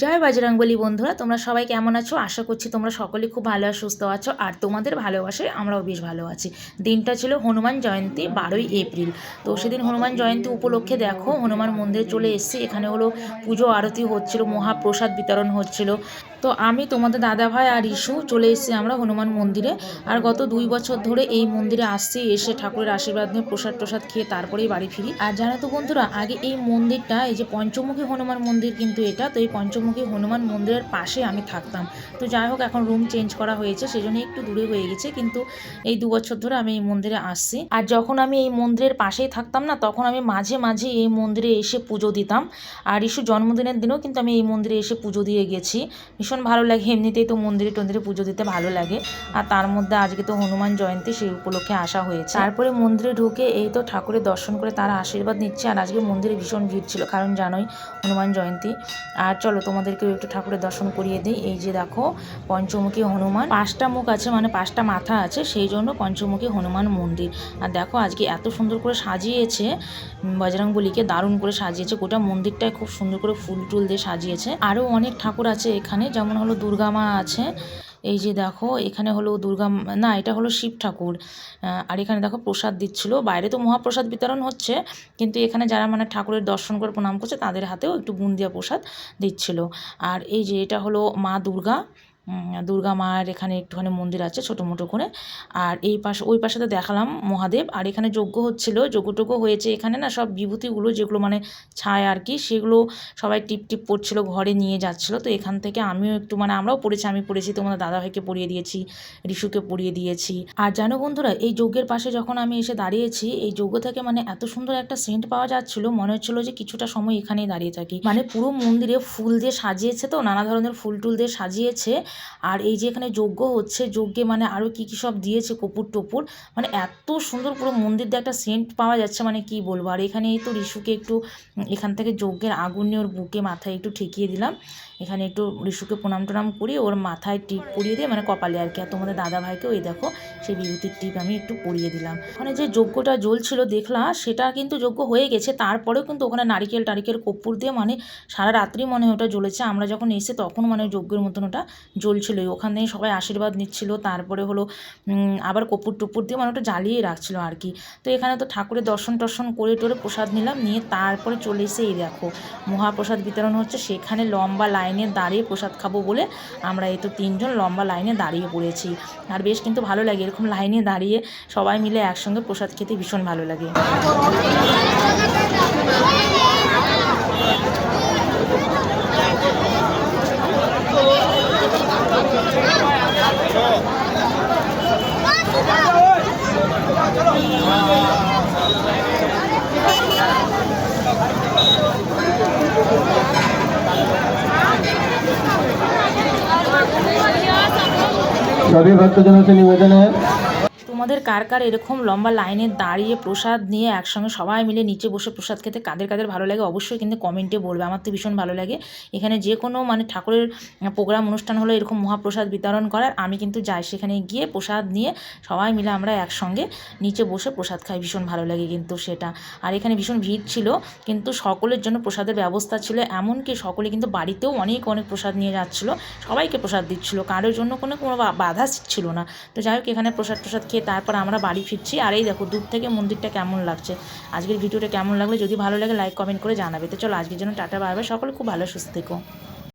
জয় বজরংবলী বন্ধুরা, তোমরা সবাই কেমন আছো? আশা করছি তোমরা সকলে খুব ভালো আর সুস্থ আছো, আর তোমাদের ভালোবাসে আমরাও বেশ ভালো আছি। দিনটা ছিল হনুমান জয়ন্তী বারোই এপ্রিল। তো সেদিন হনুমান জয়ন্তী উপলক্ষে দেখো, হনুমান মন্দিরে চলে এসেছি। এখানে হলো পুজো, আরতি হচ্ছিল, মহাপ্রসাদ বিতরণ হচ্ছিল। তো আমি তোমাদের দাদাভাই আর ইস্যু চলে এসেছি আমরা হনুমান মন্দিরে। আর গত দুই বছর ধরে এই মন্দিরে আসছি, এসে ঠাকুরের আশীর্বাদ নিয়ে প্রসাদ প্রসাদ খেয়ে তারপরেই বাড়ি ফিরি। আর জানো তো বন্ধুরা, আগে এই মন্দিরটা, এই যে পঞ্চমুখী হনুমান মন্দির কিন্তু এটা, তো এই পঞ্চমুখী হনুমান মন্দিরের পাশে আমি থাকতাম। তো যাই হোক, এখন রুম চেঞ্জ করা হয়েছে, সেজন্য একটু দূরে হয়ে গেছে, কিন্তু এই দু বছর ধরে আমি এই মন্দিরে আসছি। আর যখন আমি এই মন্দিরের পাশেই থাকতাম না, তখন আমি মাঝে মাঝে এই মন্দিরে এসে পুজো দিতাম। আর ইস্যু জন্মদিনের দিনেও কিন্তু আমি এই মন্দিরে এসে পুজো দিয়ে গেছি। ভীষণ ভালো লাগে। এমনিতেই তো মন্দিরে টন্দিরে পুজো দিতে ভালো লাগে। আর তার মধ্যে আজকে তো হনুমান জয়ন্তী, সেই উপলক্ষে আসা হয়েছে। তারপরে মন্দিরে ঢুকে এই তো ঠাকুরের দর্শন করে তারা আশীর্বাদ নিচ্ছে। আর আজকে মন্দিরে ভীষণ ভিড় ছিল। কারণ জানোই হনুমান জয়ন্তী। আর চলো তোমাদেরকেও একটু ঠাকুরের দর্শন করিয়ে দিই। এই যে দেখো, পঞ্চমুখী হনুমান। পাঁচটা মুখ আছে মানে পাঁচটা মাথা আছে। সেই জন্য পঞ্চমুখী হনুমান মন্দির। আর দেখো, আজকে এত সুন্দর করে সাজিয়েছে। বজরংবলীকে দারুণ করে সাজিয়েছে। গোটা মন্দিরটায় খুব সুন্দর করে ফুল টুল দিয়ে সাজিয়েছে। আরও অনেক ঠাকুর আছে এখানে। যেমন হলো দুর্গা মা আছে, এই যে দেখো, এখানে হলো দুর্গা না, এটা হলো শিব ঠাকুর আর এখানে দেখো প্রসাদ দিচ্ছিল। বাইরে তো মহাপ্রসাদ বিতরণ হচ্ছে, কিন্তু এখানে যারা মানে ঠাকুরের দর্শন করে প্রণাম করছে, তাদের হাতেও একটু বুন্দিয়া প্রসাদ দিচ্ছিল। আর এই যে এটা হলো মা দুর্গা দুর্গা মার এখানে একটুখানি মন্দির আছে ছোটো মোটো করে। আর এই পাশে, ওই পাশে তো দেখালাম মহাদেব। আর এখানে যজ্ঞ হচ্ছিল যজ্ঞ টজ্ঞ হয়েছে এখানে না, সব বিভূতিগুলো যেগুলো মানে ছায় আর কি, সেগুলো সবাই টিপ টিপ পড়ছিল ঘরে নিয়ে যাচ্ছিল। তো এখান থেকে আমিও একটু মানে আমরাও পড়েছি, আমি পড়েছি, তোমাদের দাদাভাইকে পড়িয়ে দিয়েছি, ঋষুকে পড়িয়ে দিয়েছি। আর জানো বন্ধুরা, এই যজ্ঞের পাশে যখন আমি এসে দাঁড়িয়েছি, এই যজ্ঞ থেকে মানে এত সুন্দর একটা সেন্ট পাওয়া যাচ্ছিল, মনে হচ্ছিল যে কিছুটা সময় এখানেই দাঁড়িয়ে থাকি। মানে পুরো মন্দিরে ফুল দিয়ে সাজিয়েছে তো, নানা ধরনের ফুল টুল দিয়ে সাজিয়েছে। আর এই যে এখানে যজ্ঞ হচ্ছে, যজ্ঞে মানে আরও কী কী সব দিয়েছে কপুর টপুর মানে এত সুন্দর পুরো মন্দির দিয়ে একটা সেন্ট পাওয়া যাচ্ছে মানে কি বলব? আর এখানে এই তো রিশুকে একটু এখান থেকে যজ্ঞের আগুন নিয়ে ওর বুকে, মাথায় একটু ঠেকিয়ে দিলাম। এখানে একটু রিশুকে প্রণাম টনাম করিয়ে ওর মাথায় টিপ পরিয়ে দিয়ে মানে কপালে আর কি। আর তোমাদের দাদা ভাইকেও এই দেখো, সেই বিভূতির টিপ আমি একটু পরিয়ে দিলাম। ওখানে যে যজ্ঞটা জ্বলছিল দেখলাম সেটা কিন্তু যজ্ঞ হয়ে গেছে। তারপরেও কিন্তু ওখানে নারিকেল টারিকেল কর্পূর দিয়ে মানে সারা রাত্রি মনে হয় ওটা জ্বলেছে। আমরা যখন এসে তখন মানে যজ্ঞের মতন ওটা জ্বলছিলই। ওখানে সবাই আশীর্বাদ নিচ্ছিল, তারপরে হলো আবার কপুর টুপুর দিয়ে মানে ওটা জ্বালিয়ে রাখছিল আর কি তো এখানে তো ঠাকুরের দর্শন টর্শন করে টোরে প্রসাদ নিলাম, নিয়ে তারপরে চলে এসে এই দেখো, মহাপ্রসাদ বিতরণ হচ্ছে। সেখানে লম্বা লাইনে দাঁড়িয়ে প্রসাদ খাব বলে আমরা এই তো তিনজন লম্বা লাইনে দাঁড়িয়ে পড়েছি। আর বেশ কিন্তু ভালো লাগে, এরকম লাইনে দাঁড়িয়ে সবাই মিলে একসঙ্গে প্রসাদ খেতে ভীষণ ভালো লাগে। सभी সবই ভক্তজন হচ্ছে নিবেদনে তোমাদের কার কার এরকম লম্বা লাইনে দাঁড়িয়ে প্রসাদ নিয়ে একসঙ্গে সবাই মিলে নিচে বসে প্রসাদ খেতে কাদের কাদের ভালো লাগে, অবশ্যই কিন্তু কমেন্টে বলবে। আমার তো ভীষণ ভালো লাগে। এখানে যে কোনো মানে ঠাকুরের প্রোগ্রাম, অনুষ্ঠান হলো এরকম মহাপ্রসাদ বিতরণ করার, আমি কিন্তু যাই সেখানে গিয়ে প্রসাদ নিয়ে সবাই মিলে আমরা একসঙ্গে নিচে বসে প্রসাদ খাই। ভীষণ ভালো লাগে কিন্তু সেটা। আর এখানে ভীষণ ভিড় ছিল, কিন্তু সকলের জন্য প্রসাদের ব্যবস্থা ছিল, এমনকি সকলে কিন্তু বাড়িতেও অনেক অনেক প্রসাদ নিয়ে যাচ্ছিল, সবাইকে প্রসাদ দিচ্ছিল, কারোর জন্য কোনো কোনো বাধা ছিল না। তো যাই হোক, এখানে প্রসাদ প্রসাদ খেয়ে তারপর আমরা বাড়ি ফিরছি। আর এই দেখো, দূর থেকে মন্দিরটা কেমন লাগছে। আজকের ভিডিওটা কেমন লাগলে, যদি ভালো লাগে লাইক কমেন্ট করে জানাবে। তো চলো, আজকের জন্য টাটা বাই। সকলে খুব ভালো, সুস্থ থেকো।